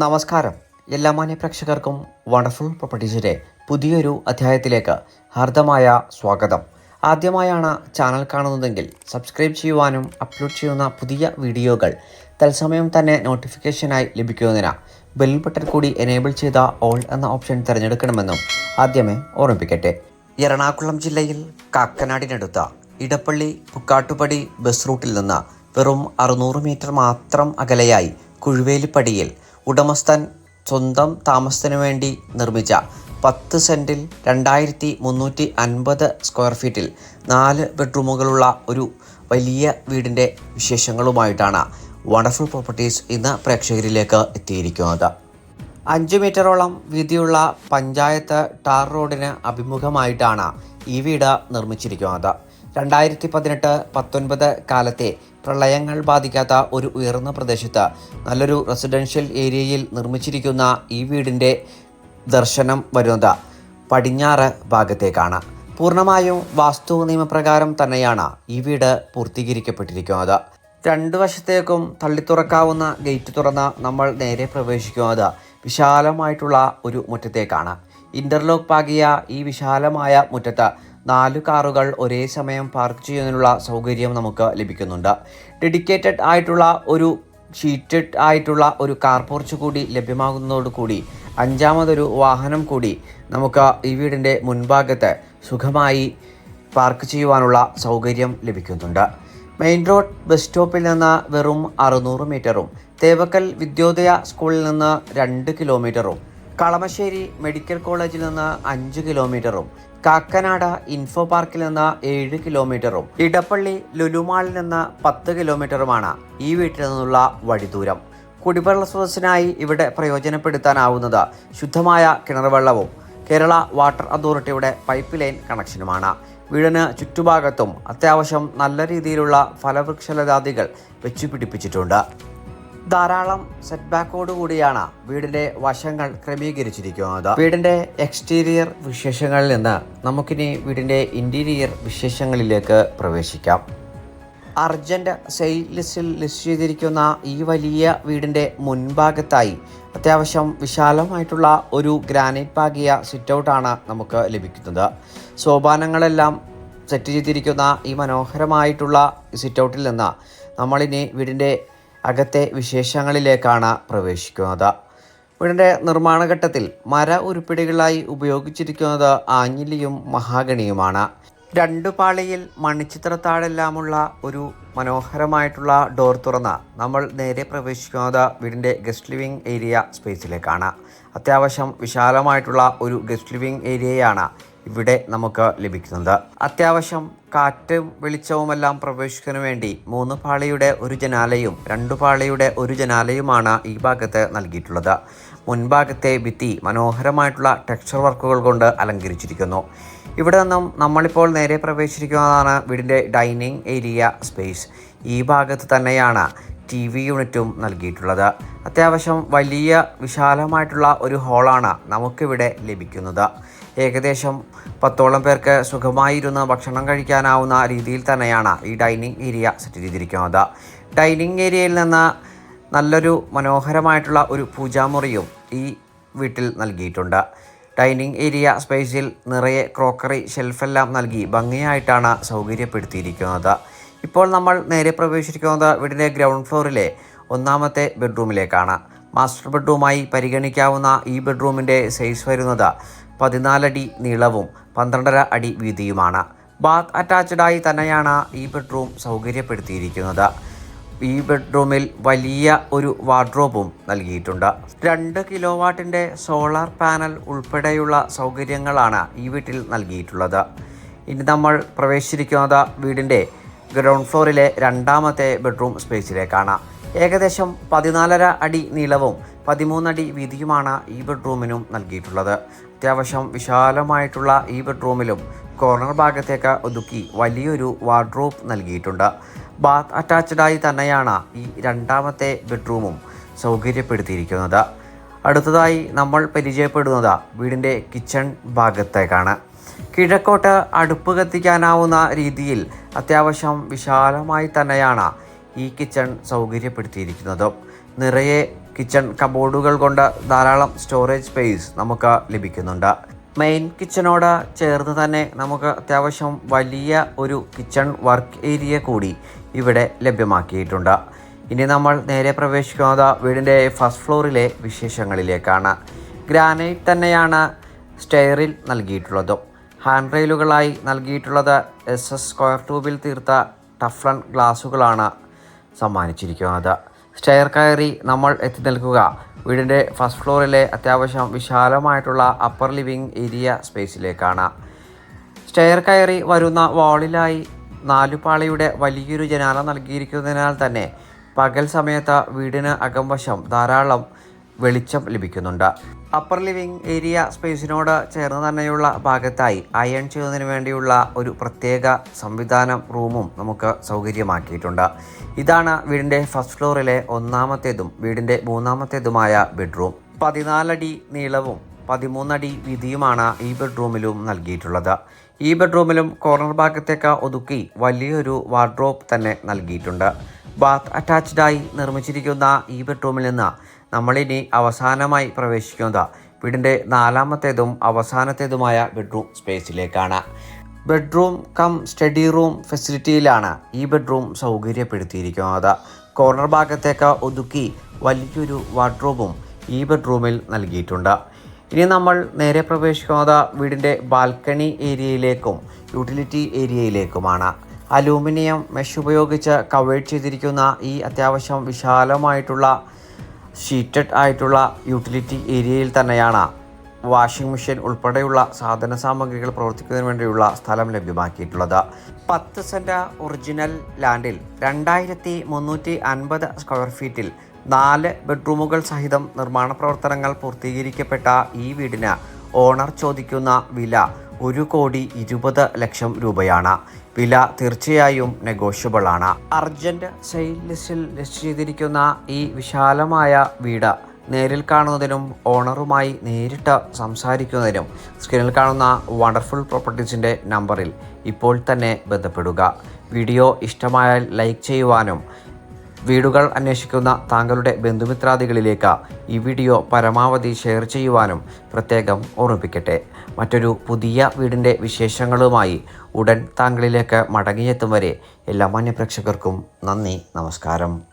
നമസ്കാരം. എല്ലാ മാന്യ പ്രേക്ഷകർക്കും വണ്ടർഫുൾ പ്രോപ്പർട്ടീസിന്റെ പുതിയൊരു അധ്യായത്തിലേക്ക് ഹാർദമായ സ്വാഗതം. ആദ്യമായാണ് ചാനൽ കാണുന്നതെങ്കിൽ സബ്സ്ക്രൈബ് ചെയ്യുവാനും അപ്ലോഡ് ചെയ്യുന്ന പുതിയ വീഡിയോകൾ തത്സമയം തന്നെ നോട്ടിഫിക്കേഷനായി ലഭിക്കുന്നതിന് ബെൽ ബട്ടൺ കൂടി എനേബിൾ ചെയ്ത ഓൾ എന്ന ഓപ്ഷൻ തിരഞ്ഞെടുക്കണമെന്നും ആദ്യമേ ഓർമ്മിപ്പിക്കട്ടെ. എറണാകുളം ജില്ലയിൽ കാക്കനാടിനടുത്ത ഇടപ്പള്ളി പുക്കാട്ടുപടി ബസ് റൂട്ടിൽ നിന്ന് വെറും അറുന്നൂറ് മീറ്റർ മാത്രം അകലെയായി കുഴുവേലിപ്പടിയിൽ ഉടമസ്ഥൻ സ്വന്തം താമസത്തിനു വേണ്ടി നിർമ്മിച്ച പത്ത് സെന്റിൽ രണ്ടായിരത്തി മുന്നൂറ്റി അൻപത് സ്ക്വയർ ഫീറ്റിൽ നാല് ബെഡ്റൂമുകളുള്ള ഒരു വലിയ വീടിന്റെ വിശേഷങ്ങളുമായിട്ടാണ് വണ്ടർഫുൾ പ്രോപ്പർട്ടീസ് ഇന്ന് പ്രേക്ഷകരിലേക്ക് എത്തിയിരിക്കുന്നത്. അഞ്ച് മീറ്ററോളം വീതിയുള്ള പഞ്ചായത്ത് ടാർ റോഡിന് അഭിമുഖമായിട്ടാണ് ഈ വീട് നിർമ്മിച്ചിരിക്കുന്നത്. രണ്ടായിരത്തി പതിനെട്ട് പത്തൊൻപത് കാലത്തെ പ്രളയങ്ങൾ ബാധിക്കാത്ത ഒരു ഉയർന്ന പ്രദേശത്ത് നല്ലൊരു റെസിഡൻഷ്യൽ ഏരിയയിൽ നിർമ്മിച്ചിരിക്കുന്ന ഈ വീടിന്റെ ദർശനം വരുന്നത് പടിഞ്ഞാറ് ഭാഗത്തേക്കാണ്. പൂർണമായും വാസ്തു നിയമപ്രകാരം തന്നെയാണ് ഈ വീട് പൂർത്തീകരിക്കപ്പെട്ടിരിക്കുന്നത്. രണ്ട് വശത്തേക്കും തള്ളിത്തുറക്കാവുന്ന ഗേറ്റ് തുറന്ന് നമ്മൾ നേരെ പ്രവേശിക്കുന്നത് വിശാലമായിട്ടുള്ള ഒരു മുറ്റത്തേക്കാണ്. ഇന്റർലോക്ക് പാകിയ ഈ വിശാലമായ മുറ്റത്ത് നാല് കാറുകൾ ഒരേ സമയം പാർക്ക് ചെയ്യുന്നതിനുള്ള സൗകര്യം നമുക്ക് ലഭിക്കുന്നുണ്ട്. ഡെഡിക്കേറ്റഡ് ആയിട്ടുള്ള ഒരു ഷീറ്റഡ് ആയിട്ടുള്ള ഒരു കാർ പോർച്ച് കൂടി ലഭ്യമാകുന്നതോടുകൂടി അഞ്ചാമതൊരു വാഹനം കൂടി നമുക്ക് ഈ വീടിന്റെ മുൻഭാഗത്ത് സുഖമായി പാർക്ക് ചെയ്യുവാനുള്ള സൗകര്യം ലഭിക്കുന്നുണ്ട്. മെയിൻ റോഡ് ബസ് സ്റ്റോപ്പിൽ നിന്ന് വെറും അറുന്നൂറ് മീറ്ററും തേവക്കൽ വിദ്യോദയ സ്കൂളിൽ നിന്ന് രണ്ട് കിലോമീറ്ററും കളമശ്ശേരി മെഡിക്കൽ കോളേജിൽ നിന്ന് അഞ്ച് കിലോമീറ്ററും കാക്കനാട ഇൻഫോ പാർക്കിൽ നിന്ന് ഏഴ് കിലോമീറ്ററും ഇടപ്പള്ളി ലുലുമാളിൽ നിന്ന് പത്ത് കിലോമീറ്ററുമാണ് ഈ വീട്ടിൽ നിന്നുള്ള വഴിദൂരം. കുടിവെള്ള സ്രോതസ്സിനായി ഇവിടെ പ്രയോജനപ്പെടുത്താനാവുന്നത് ശുദ്ധമായ കിണർവെള്ളവും കേരള വാട്ടർ അതോറിറ്റിയുടെ പൈപ്പ് ലൈൻ കണക്ഷനുമാണ്. വീടിന് ചുറ്റുഭാഗത്തും അത്യാവശ്യം നല്ല രീതിയിലുള്ള ഫലവൃക്ഷലതാദികൾ വെച്ചു പിടിപ്പിച്ചിട്ടുണ്ട് ധാരാളം സെറ്റ് ബാക്കോട് കൂടിയാണ് വീടിന്റെ വശങ്ങൾ ക്രമീകരിച്ചിരിക്കുന്നത്. വീടിന്റെ എക്സ്റ്റീരിയർ വിശേഷങ്ങളിൽ നിന്ന് നമുക്കിനി വീടിന്റെ ഇന്റീരിയർ വിശേഷങ്ങളിലേക്ക് പ്രവേശിക്കാം. അർജന്റ് സെയിൽ ലിസ്റ്റിൽ ലിസ്റ്റ് ചെയ്തിരിക്കുന്ന ഈ വലിയ വീടിന്റെ മുൻഭാഗത്തായി അത്യാവശ്യം വിശാലമായിട്ടുള്ള ഒരു ഗ്രാനൈറ്റ് പാകിയ സിറ്റ് ഔട്ടാണ് നമുക്ക് ലഭിക്കുന്നത്. സോപാനങ്ങളെല്ലാം സെറ്റ് ചെയ്തിരിക്കുന്ന ഈ മനോഹരമായിട്ടുള്ള സിറ്റ് ഔട്ടിൽ നിന്ന് നമ്മളിനി വീടിന്റെ അകത്തെ വിശേഷങ്ങളിലേക്കാണ് പ്രവേശിക്കുന്നത്. വീടിന്റെ നിർമ്മാണഘട്ടത്തിൽ മര ഉരുപ്പിടികളായി ഉപയോഗിച്ചിരിക്കുന്നത് ആഞ്ഞിലിയും മഹാഗണിയുമാണ്. രണ്ടു പാളിയിൽ മണിച്ചിത്രത്താഴെല്ലാമുള്ള ഒരു മനോഹരമായിട്ടുള്ള ഡോർ തുറന്ന് നമ്മൾ നേരെ പ്രവേശിക്കുന്നത് വീടിന്റെ ഗസ്റ്റ് ലിവിംഗ് ഏരിയ സ്പേസിലേക്കാണ്. അത്യാവശ്യം വിശാലമായിട്ടുള്ള ഒരു ഗസ്റ്റ് ലിവിംഗ് ഏരിയയാണ് ഇവിടെ നമുക്ക് ലഭിക്കുന്നത്. അത്യാവശ്യം കാറ്റും വെളിച്ചവുമെല്ലാം പ്രവേശിക്കുന്നതിന് വേണ്ടി മൂന്ന് പാളിയുടെ ഒരു ജനാലയും രണ്ടു പാളിയുടെ ഒരു ജനാലയുമാണ് ഈ ഭാഗത്ത് നൽകിയിട്ടുള്ളത്. മുൻഭാഗത്തെ ഭിത്തി മനോഹരമായിട്ടുള്ള ടെക്സ്ചർ വർക്കുകൾ കൊണ്ട് അലങ്കരിച്ചിരിക്കുന്നു. ഇവിടെ നിന്നും നമ്മളിപ്പോൾ നേരെ പ്രവേശിച്ചിരിക്കുന്നതാണ് വീടിന്റെ ഡൈനിങ് ഏരിയ സ്പേസ്. ഈ ഭാഗത്ത് തന്നെയാണ് ടി വി യൂണിറ്റും നൽകിയിട്ടുള്ളത്. അത്യാവശ്യം വലിയ വിശാലമായിട്ടുള്ള ഒരു ഹാളാണ് നമുക്കിവിടെ ലഭിക്കുന്നത്. ഏകദേശം പത്തോളം പേർക്ക് സുഖമായിരുന്ന് ഭക്ഷണം കഴിക്കാനാവുന്ന രീതിയിൽ തന്നെയാണ് ഈ ഡൈനിങ് ഏരിയ സെറ്റ് ചെയ്തിരിക്കുന്നത്. ഡൈനിങ് ഏരിയയിൽ നിന്ന് നല്ലൊരു മനോഹരമായിട്ടുള്ള ഒരു പൂജാമുറിയും ഈ വീട്ടിൽ നൽകിയിട്ടുണ്ട്. ഡൈനിങ് ഏരിയ സ്പേസിൽ നിറയെ ക്രോക്കറി ഷെൽഫെല്ലാം നൽകി ഭംഗിയായിട്ടാണ് സൗകര്യപ്പെടുത്തിയിരിക്കുന്നത്. ഇപ്പോൾ നമ്മൾ നേരെ പ്രവേശിക്കുന്നത് വീടിന്റെ ഗ്രൗണ്ട് ഫ്ലോറിലെ ഒന്നാമത്തെ ബെഡ്റൂമിലേക്കാണ്. മാസ്റ്റർ ബെഡ്റൂമായി പരിഗണിക്കാവുന്ന ഈ ബെഡ്റൂമിന്റെ സൈസ് വരുന്നത് പതിനാലടി നീളവും പന്ത്രണ്ടര അടി വീതിയുമാണ്. ബാത്ത് അറ്റാച്ച്ഡായി തന്നെയാണ് ഈ ബെഡ്റൂം സൗകര്യപ്പെടുത്തിയിരിക്കുന്നത്. ഈ ബെഡ്റൂമിൽ വലിയ ഒരു വാർഡ്രോബും നൽകിയിട്ടുണ്ട്. രണ്ട് കിലോ വാട്ടിന്റെ സോളാർ പാനൽ ഉൾപ്പെടെയുള്ള സൗകര്യങ്ങളാണ് ഈ വീട്ടിൽ നൽകിയിട്ടുള്ളത്. ഇനി നമ്മൾ പ്രവേശിച്ചിരിക്കുന്നത് വീടിന്റെ ഗ്രൗണ്ട് ഫ്ലോറിലെ രണ്ടാമത്തെ ബെഡ്റൂം സ്പേസിലേക്കാണ്. ഏകദേശം പതിനാലര അടി നീളവും പതിമൂന്നടി വീതിയുമാണ് ഈ ബെഡ്റൂമിനും നൽകിയിട്ടുള്ളത്. അത്യാവശ്യം വിശാലമായിട്ടുള്ള ഈ ബെഡ്റൂമിലും കോർണർ ഭാഗത്തേക്ക് ഒതുക്കി വലിയൊരു വാർഡ്രോബ് നൽകിയിട്ടുണ്ട്. ബാത്ത് അറ്റാച്ച്ഡായി തന്നെയാണ് ഈ രണ്ടാമത്തെ ബെഡ്റൂമും സൗകര്യപ്പെടുത്തിയിരിക്കുന്നത്. അടുത്തതായി നമ്മൾ പരിചയപ്പെടുന്നത് വീടിന്റെ കിച്ചൺ ഭാഗത്തേക്കാണ്. കിഴക്കോട്ട് അടുപ്പ് കത്തിക്കാനാവുന്ന രീതിയിൽ അത്യാവശ്യം വിശാലമായി തന്നെയാണ് ഈ കിച്ചൺ സൗകര്യപ്പെടുത്തിയിരിക്കുന്നത്. നിറയെ കിച്ചൺ കബോർഡുകൾ കൊണ്ട് ധാരാളം സ്റ്റോറേജ് സ്പേസ് നമുക്ക് ലഭിക്കുന്നുണ്ട്. മെയിൻ കിച്ചണോട് ചേർന്ന് തന്നെ നമുക്ക് അത്യാവശ്യം വലിയ ഒരു കിച്ചൺ വർക്ക് ഏരിയ കൂടി ഇവിടെ ലഭ്യമാക്കിയിട്ടുണ്ട്. ഇനി നമ്മൾ നേരെ പ്രവേശിക്കുന്നത് വീടിന്റെ ഫസ്റ്റ് ഫ്ലോറിലെ വിശേഷങ്ങളിലേക്കാണ്. ഗ്രാനൈറ്റ് തന്നെയാണ് സ്റ്റെയറിൽ നൽകിയിട്ടുള്ളതും. ഹാൻഡ് റെയിലുകളായി നൽകിയിട്ടുള്ളത് എസ് എസ് സ്ക്വയർ ട്യൂബിൽ തീർത്ത ടഫ്ലൺ ഗ്ലാസുകളാണ് സമ്മാനിച്ചിരിക്കുന്നത്. സ്റ്റെയർ കയറി നമ്മൾ എത്തി നിൽക്കുക. വീടിന്റെ ഫസ്റ്റ് ഫ്ലോറിലെ അത്യാവശ്യം വിശാലമായിട്ടുള്ള അപ്പർ ലിവിംഗ് ഏരിയ സ്പേസിലേക്കാണ് സ്റ്റെയർ കയറി വരുന്ന വാളിലായി നാലുപാളിയുടെ വലിയൊരു ജനാല നൽകിയിരിക്കുന്നതിനാൽ തന്നെ പകൽ സമയത്ത് വീടിന് അകംവശം ധാരാളം വെളിച്ചം ലഭിക്കുന്നുണ്ട്. അപ്പർ ലിവിംഗ് ഏരിയ സ്പേസിനോട് ചേർന്ന് തന്നെയുള്ള ഭാഗത്തായി അയൺ ചെയ്യുന്നതിന് വേണ്ടിയുള്ള ഒരു പ്രത്യേക സംവിധാനം റൂമും നമുക്ക് സൗകര്യമാക്കിയിട്ടുണ്ട്. ഇതാണ് വീടിന്റെ ഫസ്റ്റ് ഫ്ലോറിലെ ഒന്നാമത്തേതും വീടിന്റെ മൂന്നാമത്തേതുമായ ബെഡ്റൂം പതിനാലടി നീളവും പതിമൂന്നടി വീതിയുമാണ് ഈ ബെഡ്റൂമിലും നൽകിയിട്ടുള്ളത്. ഈ ബെഡ്റൂമിലും കോർണർ ഭാഗത്തേക്ക് ഒതുക്കി വലിയൊരു വാർഡ്രോബ് തന്നെ നൽകിയിട്ടുണ്ട്. ബാത്ത് അറ്റാച്ച്ഡായി നിർമ്മിച്ചിരിക്കുന്ന ഈ ബെഡ്റൂമിൽ നിന്ന് നമ്മളിനി അവസാനമായി പ്രവേശിക്കുന്നത് വീടിന്റെ നാലാമത്തേതും അവസാനത്തേതുമായ ബെഡ്റൂം സ്പേസിലേക്കാണ്. ബെഡ്റൂം കം സ്റ്റഡി റൂം ഫെസിലിറ്റിയിലാണ് ഈ ബെഡ്റൂം സൗകര്യപ്പെടുത്തിയിരിക്കുന്നത്. കോർണർ ഭാഗത്തേക്ക് ഒതുക്കി വലിയൊരു വാർഡ്രോബും ഈ ബെഡ്റൂമിൽ നൽകിയിട്ടുണ്ട്. ഇനി നമ്മൾ നേരെ പ്രവേശിക്കുന്നത് വീടിന്റെ ബാൽക്കണി ഏരിയയിലേക്കും യൂട്ടിലിറ്റി ഏരിയയിലേക്കുമാണ്. അലൂമിനിയം മെഷ് ഉപയോഗിച്ച് കവേഡ് ചെയ്തിരിക്കുന്ന ഈ അത്യാവശ്യം വിശാലമായിട്ടുള്ള ഷീറ്റഡ് ആയിട്ടുള്ള യൂട്ടിലിറ്റി ഏരിയയിൽ തന്നെയാണ് വാഷിംഗ് മെഷീൻ ഉൾപ്പെടെയുള്ള സാധന സാമഗ്രികൾ പ്രവർത്തിക്കുന്നതിന് വേണ്ടിയുള്ള സ്ഥലം ലഭ്യമാക്കിയിട്ടുള്ളത്. പത്ത് സെന്റ് ഒറിജിനൽ ലാൻഡിൽ രണ്ടായിരത്തി മുന്നൂറ്റി അൻപത് സ്ക്വയർ ഫീറ്റിൽ നാല് ബെഡ്റൂമുകൾ സഹിതം നിർമ്മാണ പ്രവർത്തനങ്ങൾ പൂർത്തീകരിക്കപ്പെട്ട ഈ വീടിന് ഓണർ ചോദിക്കുന്ന വില ഒരു കോടി ഇരുപത് ലക്ഷം രൂപയാണ്. വില തീർച്ചയായും നെഗോഷ്യബിൾ ആണ്. അർജന്റ് സെയിൽ ലിസ്റ്റിൽ ലിസ്റ്റ് ചെയ്തിരിക്കുന്ന ഈ വിശാലമായ വീട് നേരിൽ കാണുന്നതിനും ഓണറുമായി നേരിട്ട് സംസാരിക്കുന്നതിനും സ്ക്രീനിൽ കാണുന്ന വണ്ടർഫുൾ പ്രോപ്പർട്ടീസിന്റെ നമ്പറിൽ ഇപ്പോൾ തന്നെ ബന്ധപ്പെടുക. വീഡിയോ ഇഷ്ടമായാൽ ലൈക്ക് ചെയ്യുവാനും വീടുകൾ അന്വേഷിക്കുന്ന താങ്കളുടെ ബന്ധുമിത്രാദികളിലേക്ക് ഈ വീഡിയോ പരമാവധി ഷെയർ ചെയ്യുവാനും പ്രത്യേകം ഓർമ്മിപ്പിക്കട്ടെ. മറ്റൊരു പുതിയ വീടിന്റെ വിശേഷങ്ങളുമായി ഉടൻ താങ്കളിലേക്ക് മടങ്ങിയെത്തും വരെ എല്ലാ മാന്യപ്രേക്ഷകർക്കും നന്ദി നമസ്കാരം.